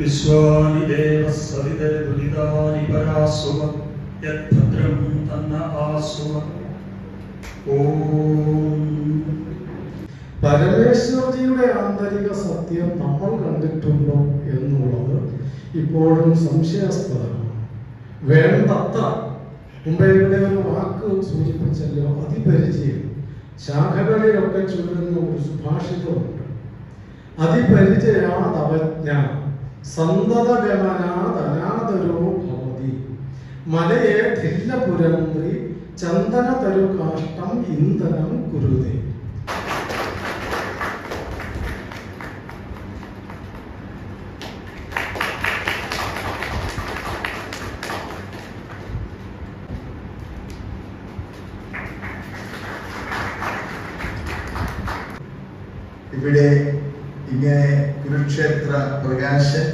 വിശ്വാനി ദേവ സവിതര ദുരിതാനി പരാസുവ യദ്ഭദ്രം തന്ന ആസുമ ഓം പരമേശ്വരജിയുടെ ആന്തരിക സത്യം നമ്മൾ കണ്ടിട്ടുണ്ടോ എന്നുള്ളത് ഇപ്പോഴും സംശയാസ്പദമാണ്. വേണ്ടത്ര. മുമ്പേ ഇവിടെ ഒരു വാക്ക് സൂചിപ്പിച്ചല്ലോ അതിപരിചയം. ശാഖകളിലൊക്കെ ചൊല്ലുന്ന ഒരു സുഭാഷിതമുണ്ട്. അതിപരിചയാതവജ്ഞ സന്തതഗമനാദനാദരോ ഭവതി മലയെ ധില്ലപുരന്ത്രി ചന്ദന തരു കാഷ്ടം ഇന്ധനം കുരുതേ ഇവിടെ ഇങ്ങനെ കുരുക്ഷേത്ര പ്രകാശൻ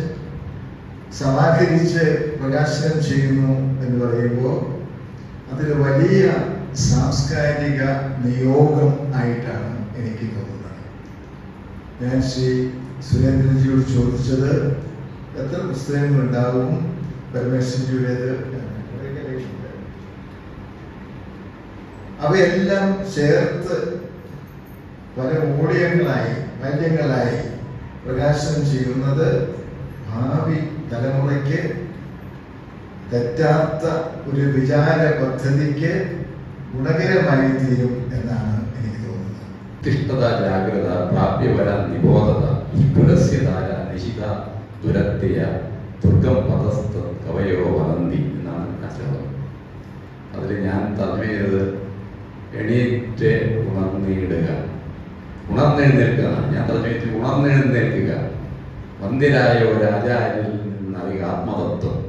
സമാഹരിച്ച് പ്രകാശനം ചെയ്യുന്നു എന്ന് പറയുമ്പോൾ അതൊരു വലിയ സാംസ്കാരിക നിയോഗം ആയിട്ടാണ് എനിക്ക് തോന്നുന്നത് ഞാൻ ശ്രീ സുരേന്ദ്രൻജിയോട് ചോദിച്ചത് എത്ര പുസ്തകങ്ങൾ ഉണ്ടാവും പരമേശ്വരജിയുടേത്. അവയെല്ലാം ചേർത്ത് പല മൂല്യങ്ങളായി മൂല്യങ്ങളായി പ്രകാശനം ചെയ്യുന്നത് ഭാവി തലമുറയ്ക്ക് തെറ്റാത്ത ഒരു വിചാര പദ്ധതിക്ക് ഗുണകരമായി തീരും എന്നാണ് എനിക്ക് തോന്നുന്നത്. തിഷ്ഠത ജാഗ്രത പ്രാപ്യവര നിബോധത പുരസ്യതാര നിശിത ദുരത്യ ദുർഗം പദസ്ഥ കവയോ വനന്തി എന്നാണ് അശ്രമം അതിൽ ഞാൻ ചെയ്തത് എണീറ്റ് ഉണർന്നിടുക. ഉണർന്നെഴുന്നേൽക്കുക ഞാൻ പറഞ്ഞ ഉണർന്നെഴുന്നേൽക്കുക. വന്ധ്യരായ ഒരു ആചാര്യനിൽ നിന്നറിയുക ആത്മതത്വം.